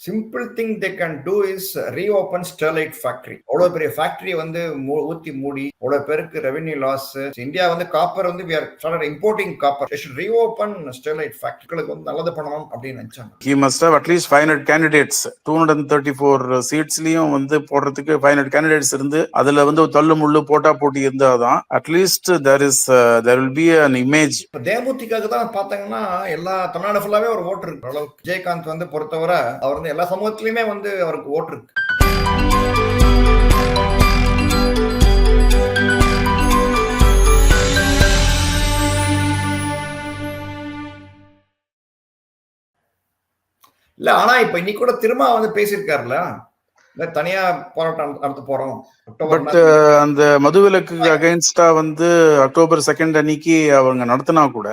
Simple thing they can do is reopen Sterlite factory அவ்வளோ பெரிய factory வந்து ஊத்தி மூடி அவ்வளோ பேருக்கு ரெவென்யூ லாஸ் இந்தியா வந்து காப்பர் வந்து we are started importing copper reopen Sterlite ஃபேக்டரிகளுக்கு வந்து நல்லது பண்ணணும் அப்படின்னு நினைச்சாங்க. He must have at least five hundred candidates two hundred thirty four சீட்ஸ்லயும் வந்து போடுறதுக்கு ஃபைவ் ஹண்ட்ரட் கேண்டிடேட்ஸ் இருந்து அதுல வந்து ஒரு தள்ளு முள்ளு போட்டா போட்டி இருந்தாதான் at least there is there will be an image தேமுதிகாக்கு தான் பார்த்தாங்கன்னா எல்லா தமிழ்நாடு ஃபுல்லாவே ஒரு ஓட்டு இருக்கு. அளவுக்கு விஜயகாந்த் வந்து பொறுத்தவரை அவர் வந்து எல்லா சமூகத்திலயுமே வந்து அவருக்கு ஓட்டு இருக்கு. இல்ல ஆனா இப்ப இன்னைக்கு கூட திரும்ப வந்து பேசியிருக்காருல்ல. இல்ல தனியா போராட்டம் நடத்த போறோம். அக்டோபர் பட் அந்த மதுவிலக்கு அகைன்ஸ்டா வந்து அக்டோபர் செகண்ட் அன்னைக்கு அவங்க நடத்தினா கூட.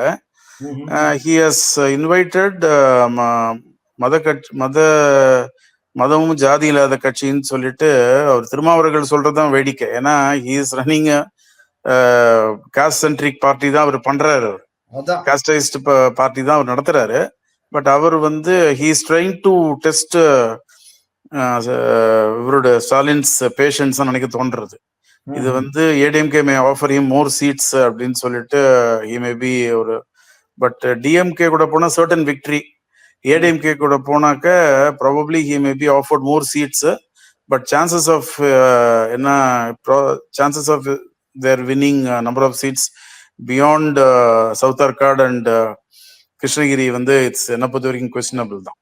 ஹி ஹஸ் இன்வைட்டட் மத கட்சி மத மதமும் ஜாதி இல்லாத கட்சின்னு சொல்லிட்டு அவர் திருமாவர்கள் சொல்றதுதான் வேடிக்கை. ஏன்னா he is running caste centric party தான் அவர் பண்றாரு அதான். காஸ்டைஸ்ட் பார்ட்டி தான் அவர் நடத்துறாரு. பட் அவர் வந்து he is trying to test இவரோட ஸ்டாலின்ஸ் பேஷன்ஸ் நினைக்க தோன்றது இது வந்து ADMK may offer him more seats அப்படின்னு சொல்லிட்டு ஹி மே பி ஒரு பட் டிஎம்கே கூட போனா சர்டன் விக்டரி ஏடிஎம்கே கூட போனாக்க probably he may be offered more seats but chances of என்ன chances of their winning number of seats beyond south Arcot and Krishnagiri வந்து it's என்ன பொறுத்த வரைக்கும் questionable தான்.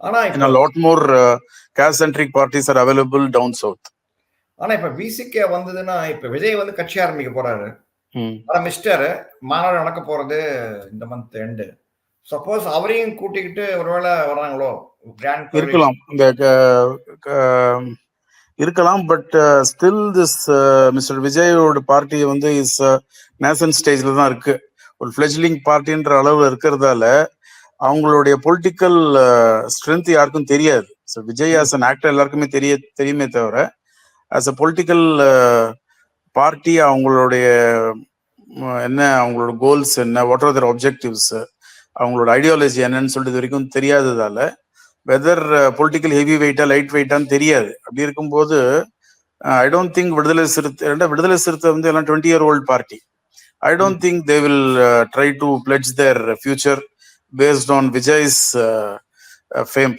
ஆனா lot more caste centric parties are available down south ஆனா இப்ப VCK வந்ததுன்னா இப்ப விஜய் வந்து கட்சி ஆரம்பிக்க போறாரு. ஆரம்பிச்சிட்டாரு மாநாடு நடக்க போறது இந்த மந்த் எண்டு சப்போஸ் அவரையும் கூட்டிக்கிட்டு ஒருவேளை வர்றாங்களோ? கிராண்ட் இருக்கலாம். இந்த இருக்கலாம் பட் ஸ்டில் திஸ் மிஸ்டர் விஜயோட பார்ட்டி வந்து இஸ் நேஷன் ஸ்டேஜ்ல தான் இருக்கு. ஒரு ஃபிளெஜ்லிங் பார்ட்டின்ற அளவுல இருக்கிறதால அவங்களுடைய பொலிட்டிக்கல் ஸ்ட்ரென்த் uh, யாருக்கும் தெரியாது. So Vijay as an actor எல்லாருக்குமே தெரிய தெரியுமே தவிர ஆஸ் அ பொலிட்டிக்கல் பார்ட்டி அவங்களுடைய என்ன அவங்களோட கோல்ஸ் என்ன வாட் ஆர் தர் ஆப்ஜெக்டிவ்ஸ் அவங்களோட ஐடியாலஜி என்னன்னு சொல்லிட்டு இது வரைக்கும் தெரியாததால வெதர் பொலிட்டிக்கல் ஹெவி வெயிட்டா லைட் வெயிட்டான்னு தெரியாது. அப்படி இருக்கும்போது ஐ டோன்ட் திங்க் விடுதலை சிறுத்தை ரெண்டா விடுதலை சிறுத்தை வந்து எல்லாம் twenty year old party I don't think they will try to pledge their future based on Vijay's fame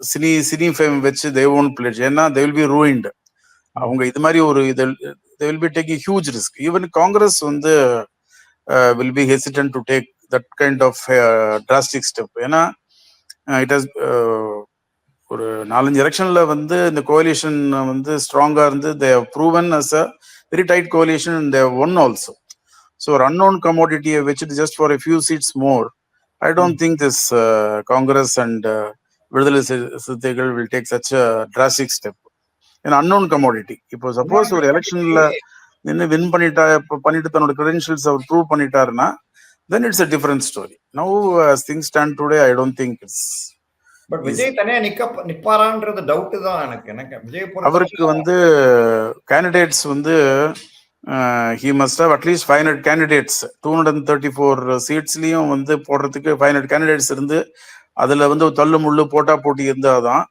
cine cine fame வச்சு தே ஓன் பிளட்ஜ் ஏன்னா தே வில் பி ரூயின்டு அவங்க இது மாதிரி ஒரு இது they will be taking huge risk even Congress வந்து will be hesitant to take that kind of drastic step ஏன்னா it has ஒரு நாலஞ்சு எலெக்ஷன்ல வந்து இந்த கோலிஷன் வந்து ஸ்ட்ராங்கா இருந்து they proven as a very tight coalition they won also so ஒரு அன்னோன் கமோடிட்டியை வச்சுட்டு just for a few seats more I don't think this Congress and Viduthalai Siruthaigal will take such drastic step ஏன்னா unknown commodity இப்போ suppose ஒரு எலெக்ஷன்ல நின்று win பண்ணிட்டா இப்ப பண்ணிட்டு தன்னோட கிரெடென்ஷியல்ஸ் அவர் ப்ரூவ் பண்ணிட்டாருன்னா then it's a different story now things stand today I don't think it's but Vijay தனியா நிக்க நிப்பாரான்றது டவுட் தான் எனக்கு எனக்கு விஜய் அவருக்கு வந்து கேண்டிடேட்ஸ் வந்து he must have at least five hundred candidates two hundred thirty four சீட்ஸ்லயும் வந்து போடுறதுக்கு ஃபைவ் ஹண்ட்ரட் கேண்டிடேட்ஸ் இருந்து அதுல வந்து தள்ளு முள்ளு போட்டா போட்டி இருந்தாதான்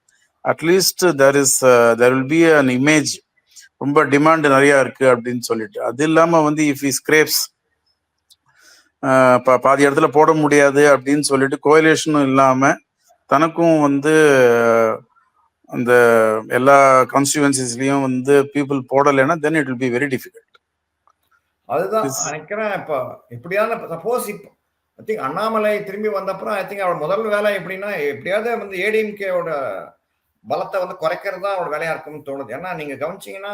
at least there is there will be an image ரொம்ப டிமாண்ட் நிறைய இருக்கு அப்படின்னு சொல்லிட்டு. அது இல்லாம வந்து இஃப் இ ஸ்கிரேப்ஸ் பாதி இடத்துல போட முடியாது அப்படின்னு சொல்லிட்டு கோயிலேஷனும் இல்லாம தனக்கும் வந்து அந்த எல்லா கான்ஸ்டியூவன்சிஸ்லயும் வந்து பீப்புள் போடலைன்னா then it will be very difficult அதுதான் நினைக்கிறேன். இப்போ எப்படியான சப்போஸ் இப்போ ஐ திங்க் அண்ணாமலை திரும்பி வந்தப்புறம் ஐ திங்க் அவரோட முதல் வேலை எப்படின்னா எப்படியாவது வந்து ஏடிஎம்கேவோட பலத்தை வந்து குறைக்கிறது தான் அவரோட வேலையா இருக்கும்னு தோணுது. ஏன்னா நீங்க கவனிச்சீங்கன்னா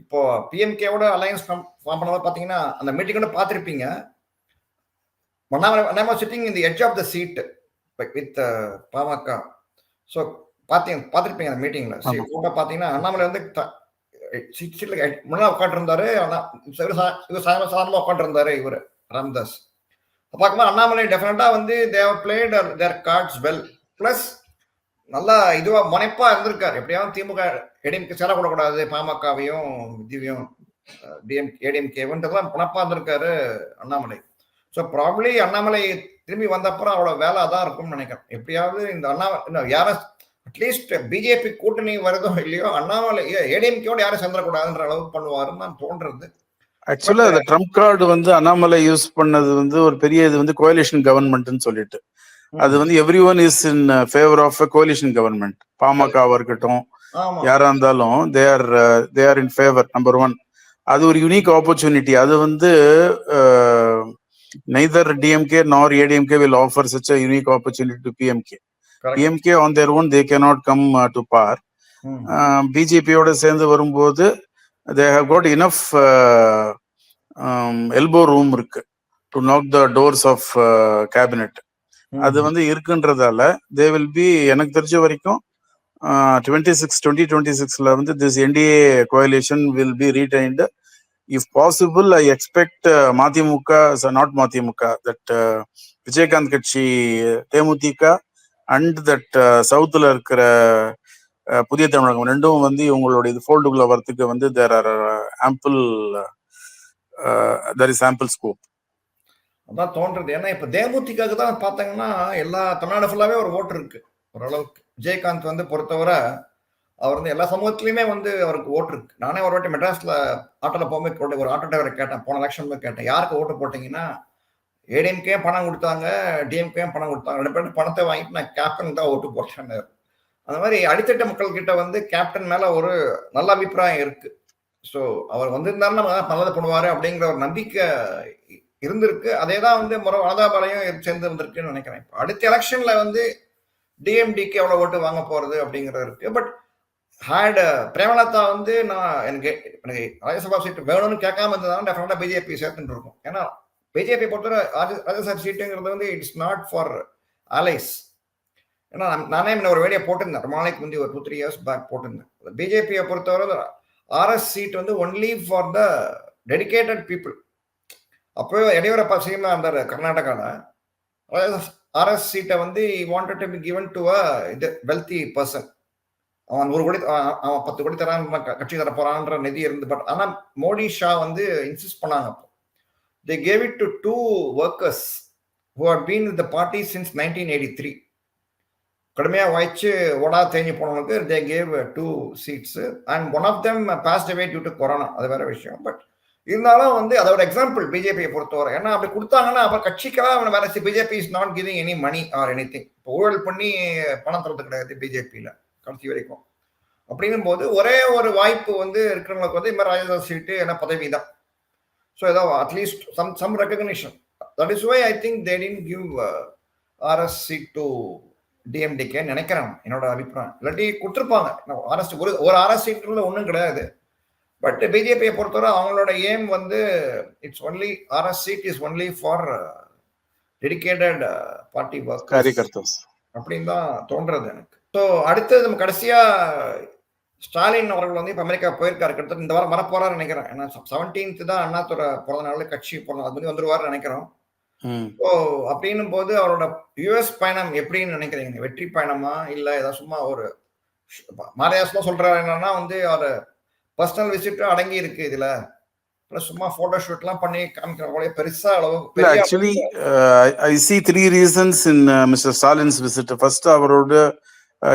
இப்போ பிஎம்கேவோட அலையன்ஸ் ஃபார்ம் பண்ணும்போது பார்த்தீங்கன்னா அந்த மீட்டிங் கூட பார்த்துருப்பீங்க அண்ணாமலை அண்ணாமலை சிட்டிங் இந்த edge of the seat with Pamaka so பார்த்தீங்க பார்த்துருப்பீங்க அந்த மீட்டிங்ல ஆமா. கூட பார்த்தீங்கன்னா அண்ணாமலை வந்து சீட் சீட்ல முன்னாடி உட்காந்துருந்தாரு இவர் சாதாரணமாக உட்காந்துருந்தாரு இவர் ராம்தாஸ். பார்க்கும்போது அண்ணாமலை டெஃபினட்டா வந்து they've played their cards well plus நல்லா இதுவா முனைப்பா இருந்திருக்காரு. எப்படியாவது திமுக ஏடிஎம்கே சேரக்கூடக்கூடாது பாமகவையும் விஜயையும் டிஎம் ஏடிஎம்கேவன்றதுலாம் முனைப்பா இருந்திருக்காரு அண்ணாமலை. ஸோ ப்ராப்ளி அண்ணாமலை திரும்பி வந்த அப்புறம் அவ்வளோ வேலை அதான் இருக்கும்னு நினைக்கிறேன். எப்படியாவது இந்த அண்ணா யாரும் அட்லீஸ்ட் பிஜேபி கூட்டணி வருதோ இல்லையோ அண்ணாமலை ஏடிஎம்கேயோட யாரும் சேர்ந்துடக்கூடாதுன்ற அளவுக்கு பண்ணுவாருன்னு தான் தோன்றது ஆக்சுவலா அந்த ட்ரம்ப் கார்டு வந்து அண்ணாமலை யூஸ் பண்ணது வந்து ஒரு பெரிய இது வந்து கோலிஷன் கவர்மெண்ட்னு சொல்லிட்டு. அது வந்து everyone is in favour of coalition government பாமகவா இருக்கட்டும் யாரா இருந்தாலும் they are they are in favour number one அது ஒரு யூனிக் ஆப்பர்ச்சுனிட்டி அது வந்து neither DMK nor ADMK will offer such a unique opportunity to PMK correct. PMK on their own they cannot come to power. பிஜேபியோட சேர்ந்து வரும்போது they have got enough elbow room இருக்கு to knock the doors of cabinet அது வந்து இருக்குன்றதால தே will B எனக்கு தெரிஞ்ச வரைக்கும் twenty six twenty twenty சிக்ஸ்ல வந்து this NDA coalition will be retained if possible I expect Madhimuka not Madhimuka that Vijayakanth கட்சி தேமுதிக and that சவுத்துல இருக்கிற uh, புதிய தமிழகம் ரெண்டும் வந்து இவங்களோட இது ஃபோல்டுக்குள்ள வரத்துக்கு வந்து there are ample there is ample scope அதான் தோன்றது. ஏன்னா இப்ப தேமுதிகாவுக்கு தான் பாத்தீங்கன்னா எல்லா தமிழ்நாடு ஃபுல்லாவே ஒரு ஓட்டு இருக்கு. ஓரளவுக்கு. விஜயகாந்த் வந்து பொறுத்தவரை அவர் வந்து எல்லா சமூகத்துலையுமே வந்து அவருக்கு ஓட்டு இருக்கு. நானே ஒரு வாட்டி மெட்ராஸ்ல ஆட்டோல போகும்போது ஒரு ஆட்டோ டிரைவரை கேட்டேன். போன எலெக்ஷன் போய் கேட்டேன். யாருக்கு ஓட்டு போட்டீங்கன்னா ஏடிஎம்கே பணம் கொடுத்தாங்க டிஎம்கே பணம் கொடுத்தாங்க. ரெண்டு பேரும் பணத்தை வாங்கிட்டு நான் கேப்டன் தான் ஓட்டு போட்டேன்னு அந்த மாதிரி அடித்தட்ட மக்கள் கிட்ட வந்து கேப்டன் மேல ஒரு நல்ல அபிப்பிராயம் இருக்கு. ஸோ அவர் வந்திருந்தாலும் நம்ம நல்லது பண்ணுவாரு அப்படிங்கிற ஒரு நம்பிக்கை இருந்திருக்கு. அதே தான் வந்து முறை வனதாபாலையும் சேர்ந்து இருந்திருக்குன்னு நினைக்கிறேன். இப்போ அடுத்த எலெக்ஷன்ல வந்து டிஎம்டிக்கு எவ்வளோ ஓட்டு வாங்க போறது அப்படிங்கிறது இருக்கு. பட் ஹேட் பிரேமலதா uh, வந்து நான் எனக்கு எனக்கு ராஜ்யசபா சீட் வேணும்னு கேட்காம இருந்ததுனால டெஃபினட்டா பிஜேபி சேர்த்துட்டு இருக்கும். ஏன்னா பிஜேபி பொறுத்தவரை ராஜ்யசபா சீட்டுங்கிறது வந்து இட்ஸ் நாட் ஃபார் அலைஸ் ஏன்னா நானே என்ன ஒரு வேலையை போட்டிருந்தேன். ரொம்ப நாளைக்கு முந்தி ஒரு டூ த்ரீ இயர்ஸ் பேக் போட்டிருந்தேன். பிஜேபியை பொறுத்தவரை ஆர்எஸ் சீட் வந்து only for the dedicated people அப்போ எடியூரப்பா சீமா இருந்தார் கர்நாடகாவில் ஆர்எஸ் சீட்டை வந்து wanted to be given to a இது வெல்த்தி பர்சன் அவன் ஒரு கோடி அவன் பத்து கோடி தரான் கட்சி தர போறான்ற நிதி இருந்து பட் ஆனால் மோடி ஷா வந்து இன்சிஸ்ட் பண்ணாங்க அப்போ. They gave it to two workers who have been the party since nineteen eighty three கடுமையாக வாய்ச்சு ஓடா தேஞ்சு போனவங்களுக்கு they gave two seats and one of them passed away due to corona அது வேற விஷயம். பட் இருந்தாலும் வந்து அதோட எக்ஸாம்பிள் பிஜேபியை பொறுத்தவரை. ஏன்னா அப்படி கொடுத்தாங்கன்னா அப்புறம் கட்சிக்கெல்லாம் அவன் வேற BJP is not giving any money or anything இப்போ ஊழல் பண்ணி பணம் தரது கிடையாது பிஜேபியில் கடைசி வரைக்கும். அப்படின்னும் போது ஒரே ஒரு வாய்ப்பு வந்து இருக்கிறவங்களுக்கு வந்து இந்த மாதிரி ராஜ்யசபா சீட்டு என்ன பதவி தான். ஸோ ஏதோ at least some some recognition that is why I think they didn't give RS seat to DMDK நினைக்கிறேன். என்னோட அபிப்பிராயம். இல்லாட்டி கொடுத்துருப்பாங்க. ஆர்எஸ் ஒரு ஒரு ஆர்எஸ் சீட்டுல ஒன்றும் கிடையாது. பட் பிஜேபியை பொறுத்தவரை அவங்களோட ஏம் வந்து it's only RS seat is only for dedicated party work அப்படின்னு தான் தோன்றது எனக்கு. ஸோ அடுத்தது நம்ம கடைசியா ஸ்டாலின் அவர்கள் வந்து இப்போ அமெரிக்கா போயிருக்காரு. கிட்டத்தட்ட இந்த வாரம் வரப்போறாரு நினைக்கிறேன். ஏன்னா செவன்டீன்த் தான் அண்ணாத்துறை பிறந்த நாள் கட்சி பிறந்த அது மாதிரி வந்துருவாரு நினைக்கிறோம். ஸோ அப்படின்னும் போது அவரோட யுஎஸ் பயணம் எப்படின்னு நினைக்கிறீங்க? வெற்றி பயணமா? இல்ல ஏதாவது சும்மா ஒரு மாரியாஸ்லாம் சொல்றாரு என்னன்னா வந்து அவர் பர்சனல் விசிட்டும் அடங்கி இருக்கு இதுல. சும்மா போட்டோ ஷூட்லாம் பண்ணி காமிக்கிற பெருசா அளவு actually I see three reasons in mister Stalin's visit first அவரோட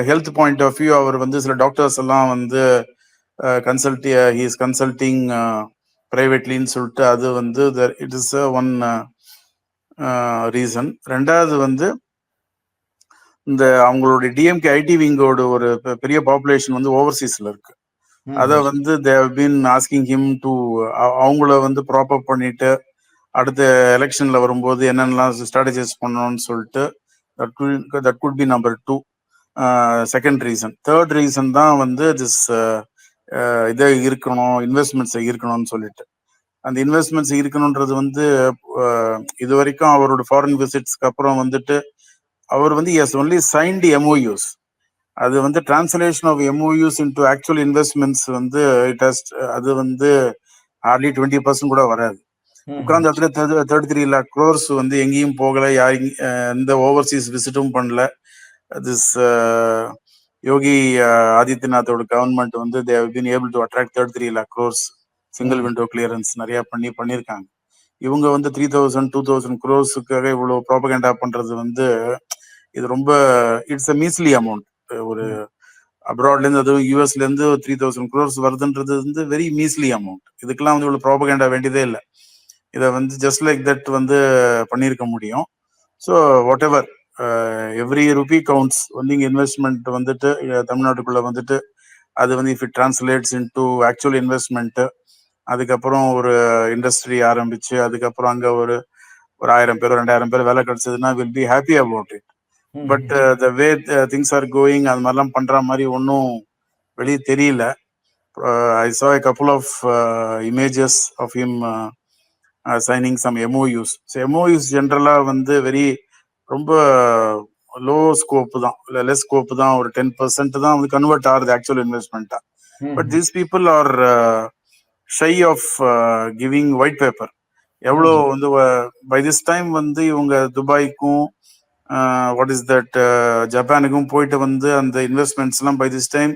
ஹெல்த் பாயிண்ட் ஆஃப் வியூ அவர் வந்து சில டாக்டர்ஸ் எல்லாம் வந்து கன்சல்ட் ஹி இஸ் கன்சல்டிங் பிரைவேட்லின்னு சொல்லிட்டு அது வந்து இட் இஸ் ஒன் ரீசன் ரெண்டாவது வந்து இந்த அவங்களுடைய டிஎம்கே ஐடி விங்கோட ஒரு பெரிய பாப்புலேஷன் வந்து ஓவர்சீஸ்ல இருக்கு. அதை வந்து they've been asking him to அவங்கள வந்து ப்ராப்பர் பண்ணிட்டு அடுத்த எலெக்ஷன்ல வரும்போது என்னென்னலாம் ஸ்ட்ராட்டஜைஸ் பண்ணணும்னு சொல்லிட்டு that could be number two second reason third reason தான் வந்து திஸ் இதை இருக்கணும் இன்வெஸ்ட்மெண்ட்ஸ் இருக்கணும்னு சொல்லிட்டு. அந்த இன்வெஸ்ட்மெண்ட்ஸ் இருக்கணுன்றது வந்து இது வரைக்கும் அவரோட ஃபாரின் விசிட்ஸ்க்கு அப்புறம் வந்துட்டு அவர் வந்து எஸ் ஒன்லி சைன்டு எம்ஓயூஸ் அது வந்து translation of MOUs into actual investments வந்து இட் ஹஸ் அது வந்து ஹார்ட்லி டுவெண்ட்டி பர்சன்ட் கூட வராது. உட்கார்ந்த இடத்துல தேர்ட்டி த்ரீ லேக் க்ரோர்ஸ் வந்து எங்கேயும் போகல யாரும் எந்த ஓவர்சீஸ் விசிட்டும் பண்ணல. திஸ் யோகி ஆதித்யநாத்தோட கவர்மெண்ட் வந்து they've been able to attract thirty three lakh crores single. Window clearance நிறைய பண்ணி பண்ணியிருக்காங்க இவங்க வந்து த்ரீ தௌசண்ட் டூ தௌசண்ட் க்ரோர்ஸுக்காக இவ்வளோ ப்ராபகண்டா பண்றது வந்து இது ரொம்ப இட்ஸ் அ மீஸ்லி அமௌண்ட் ஒரு அப்ராட்ல இருந்து அதுவும் யூஎஸ்ல இருந்து த்ரீ தௌசண்ட் க்ரோர்ஸ் வருதுன்றது வந்து வெரி மீஸ்லி அமௌண்ட் இதுக்கெல்லாம் வந்து இவ்வளவு ப்ராபகேண்டா வேண்டியதே இல்லை. இதை வந்து ஜஸ்ட் லைக் தட் வந்து பண்ணியிருக்க முடியும். So whatever every rupee counts வந்து இங்கே இன்வெஸ்ட்மெண்ட் வந்துட்டு தமிழ்நாட்டுக்குள்ள வந்துட்டு அது வந்து if it translates into actual investment அதுக்கப்புறம் ஒரு இண்டஸ்ட்ரி ஆரம்பிச்சு அதுக்கப்புறம் அங்க ஒரு ஒரு ஆயிரம் பேர் ரெண்டாயிரம் பேர் வேலை கிடைச்சதுன்னா will be happy about it but the way things are going அது மாதிரிலாம் பண்ற மாதிரி ஒன்றும் வெளியே தெரியல. I saw a couple of uh, images of him uh, uh, signing some MOUs. So MOUs ஜென்ரலாக வந்து வெரி ரொம்ப லோ ஸ்கோப் தான். இல்லை லெஸ் ஸ்கோப் தான். ஒரு டென் பர்சன்ட் தான் வந்து கன்வெர்ட் ஆகுது actual இன்வெஸ்ட்மெண்ட்டாக but these people are shy of giving white paper எவ்வளோ வந்து பை திஸ் டைம் வந்து இவங்க துபாய்க்கும் வாட் இஸ் தட் ஜப்பானுக்கும் போயிட்டு வந்து அந்த இன்வெஸ்ட்மெண்ட்ஸ் எல்லாம் by this time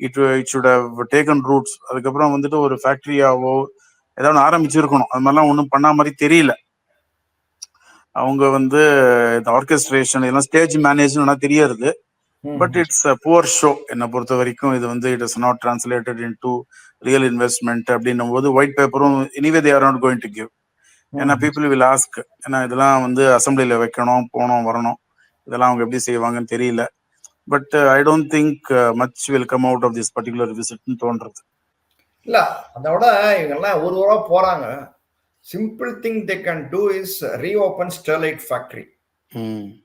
it it should have taken roots அதுக்கப்புறம் வந்துட்டு ஒரு ஃபேக்டரியாவோ ஏதாவது ஒண்ணு ஆரம்பிச்சிருக்கணும். அது மாதிரிலாம் ஒன்றும் பண்ண மாதிரி தெரியல. அவங்க வந்து இந்த ஆர்கெஸ்ட்ரேஷன் இதெல்லாம் ஸ்டேஜ் மேனேஜ்மெண்ட் தெரியறது பட் இட்ஸ் புவர் ஷோ என்னை பொறுத்த வரைக்கும் இது வந்து it is not translated into real investment அப்படின்னும் போது ஒயிட் பேப்பரும் anyway they are not going to give ஏன்னா பீப்புள் வில் ஆஸ்க் ஏன்னா இதெல்லாம் வந்து அசம்பிளியில் வைக்கணும் போகணும் வரணும். இதெல்லாம் அவங்க எப்படி செய்வாங்கன்னு தெரியல. But I don't think much will come out of this particular விசிட்னு தோன்றது. இல்ல அதோட இவங்கெல்லாம் ஒரு தடவை போறாங்க. Simple thing they can do is reopen Sterlite factory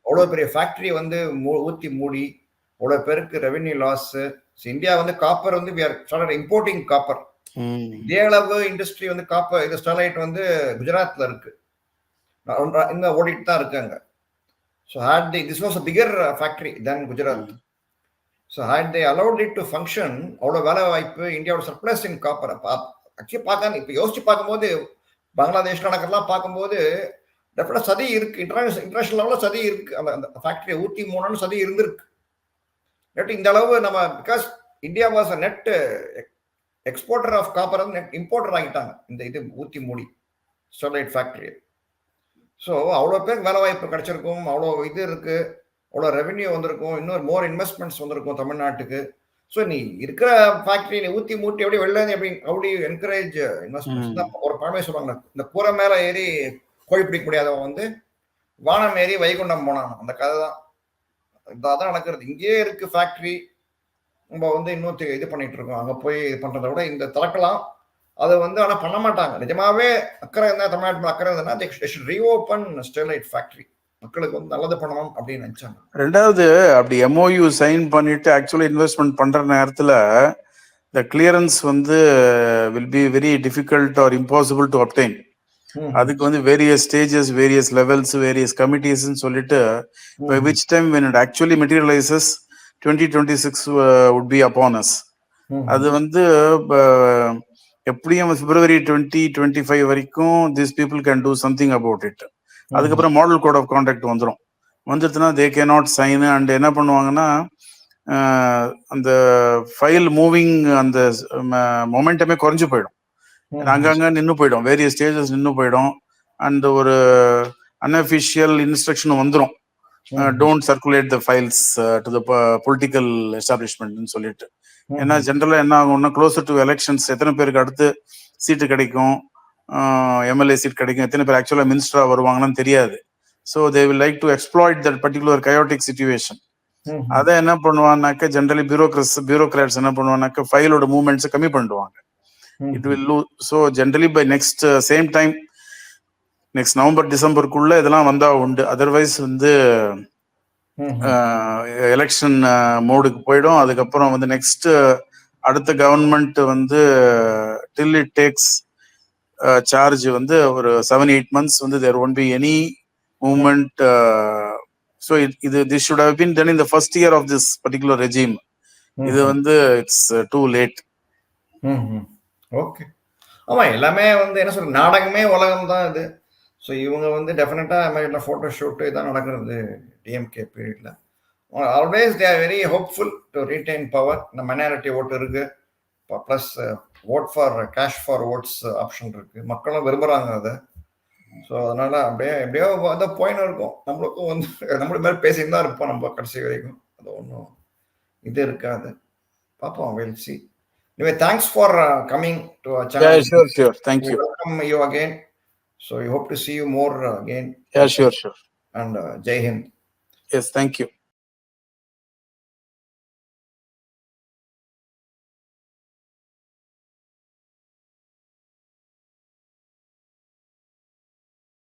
அவ்வளோ பெரிய ஃபேக்டரி வந்து ஊத்தி மூடி அவ்வளோ பேருக்கு ரெவென்யூ லாஸ் இந்தியா வந்து காப்பர் வந்து இம்போர்ட்டிங் காப்பர் இதே அளவு இண்டஸ்ட்ரி வந்து காப்பர் இது ஸ்டெர்லைட் வந்து குஜராத்ல இருக்கு. இன்னும் ஓடிட்டு தான் இருக்காங்க so had the this was a bigger factory then Gujarat so had they allowed it to function அவ்வளோ வேலை வாய்ப்பு இந்தியாவோட சர்ப்ளஸ் இன் காப்பர் ஆக்சுவலி பார்க்க இப்போ யோசிச்சு பார்க்கும்போது பங்களாதேஷ் நடக்கிறதெல்லாம் பார்க்கும்போது டெஃபினட் சதி இருக்கு. இன்டர்நேஷனல் இன்டர்நேஷனல் லெவலில் சதி இருக்கு. அந்த அந்த ஃபேக்டரியை ஊற்றி மூணுன்னு சதி இருந்திருக்கு. நெட் இந்த அளவு நம்ம because India was a net exporter of copper வந்து நெட் இம்போர்ட்டர் ஆகிட்டாங்க. இந்த இது ஊத்தி மூடி ஸ்டெர்லைட் ஃபேக்டரி ஸோ அவ்வளோ பேருக்கு வேலை வாய்ப்பு கிடைச்சிருக்கும். அவ்வளோ இது இருக்குது அவ்வளோ ரெவென்யூ வந்திருக்கும். இன்னொரு மோர் இன்வெஸ்ட்மெண்ட்ஸ் வந்திருக்கும் தமிழ்நாட்டுக்கு. ஸோ நீ இருக்கிற ஃபேக்டரி நீ ஊற்றி மூட்டி எப்படி வெளில இருந்து எப்படி எப்படி என்கரேஜ் இன்வெஸ்ட்மெண்ட்ஸ் தான். ஒரு பழமை சொல்லுவாங்க இந்த கூரை மேலே ஏறி கோழி பிடிக்க முடியாதவன் வந்து வானம் ஏறி வைகுண்டம் போனான். அந்த கதை தான். இதான் நடக்கிறது. இங்கேயே இருக்கு ஃபேக்டரி நம்ம வந்து இன்னும் தி- இது பண்ணிட்டு இருக்கோம். அங்கே போய் இது பண்றதை விட இந்த திறக்கலாம். அதை வந்து ஆனால் பண்ண மாட்டாங்க. நிஜமாவே அக்கறை இருந்தால் தமிழ்நாட்டில் அக்கறை இருந்தால் ரீஓப்பன் ஸ்டெர்லைட் ஃபேக்டரி மக்களுக்கு வந்து நல்லது பண்ணணும் அப்படின்னு நினைச்சாங்க ரெண்டாவது அப்படி எம்ஓயு சைன் பண்ணிட்டு ஆக்சுவலா இன்வெஸ்ட்மெண்ட் பண்ற நேரத்துல இந்த கிளியரன்ஸ் வந்து will be very difficult or impossible to obtain. அதுக்கு வந்து various stages various levels various கமிட்டிஸ்ன்னு சொல்லிட்டு by ம். which time when it actually materializes 2026 uh, would be upon us ம். அது வந்து ப- எப்படியும் பிப்ரவரி டுவெண்ட்டி டுவெண்ட்டி ஃபைவ் வரைக்கும் this people can do something about it அதுக்கப்புறம் மாடல் கோட் ஆஃப் கான்டாக்ட் வந்துடும் வந்துடுச்சுன்னா they can not sign and என்ன பண்ணுவாங்கன்னா அந்த ஃபைல் மூவிங் அந்த மொமெண்டமே குறைஞ்சு போயிடும். அங்கங்க நின்று போயிடும். வேரியஸ் ஸ்டேஜஸ் நின்று போயிடும். அண்ட் ஒரு அன்அஃபிஷியல் இன்ஸ்ட்ரக்ஷன் வந்துடும். Don't circulate the files to the political எஸ்டாப்ளிஷ்மெண்ட்னு சொல்லிட்டு. ஏன்னா ஜென்ரலா என்ன ஆகும்னா க்ளோசர் டு எலெக்ஷன்ஸ் எத்தனை பேருக்கு அடுத்து சீட்டு கிடைக்கும்? எம்எல்ஏ சீட் கிடைக்கும். எத்தனை பேர் ஆக்சுவலா மினிஸ்டரா வருவாங்கன்னு தெரியாது. So they will like to exploit that particular chaotic situation. அதை என்ன பண்ணுவான்னாக்க ஜென்ரலி பியூரோக்ரஸ் பியூரோக்ராட்ஸ் என்ன பண்ணுவானாக்க ஃபைலோட மூவ்மெண்ட்ஸை கம்மி பண்ணிடுவாங்க. It will lose so generally by next same time next November டிசம்பருக்குள்ள இதெல்லாம் வந்தா உண்டு. அதர்வைஸ் வந்து. எலெக்ஷன் மோடுக்கு போயிடும். அதுக்கப்புறம் வந்து நெக்ஸ்ட் அடுத்த கவர்மெண்ட் வந்து டில் இட் டேக்ஸ் சார்ஜ் வந்து ஒரு செவன் எயிட் மந்த்ஸ் வந்து there won't be any moment so இது this should have been done in the first year of this particular regime இது வந்து இட்ஸ் டூ லேட் ஓகே ஆமா எல்லாமே வந்து என்ன சொல்ற நாடகமே உலகம் தான் இது. ஸோ இவங்க வந்து டெஃபினட்டா மாதிரி ஃபோட்டோ ஷூட்டு இதான் நடக்கிறது டிஎம்கே பீரியட்ல always they are very hopeful to retain power இந்த மைனாரிட்டி ஓட்டு இருக்கு. Plus vote for cash for votes option இருக்கு. மக்களும் விரும்புறாங்க அதை. ஸோ அதனால அப்படியே எப்படியோ அந்த பாயிண்ட் இருக்கும். நம்மளுக்கும் வந்து நம்மளுக்கு மேலே பேசிட்டு தான் இருப்போம் நம்ம கடைசி வரைக்கும். அது ஒன்றும் இது இருக்காது. பார்ப்போம் will see anyway thanks for coming to Yeah, channel sure, sure. Thank you. welcome you again. So we hope to see you more uh, again. Yeah, sure, sure. and uh, jai hind. Yes, thank you.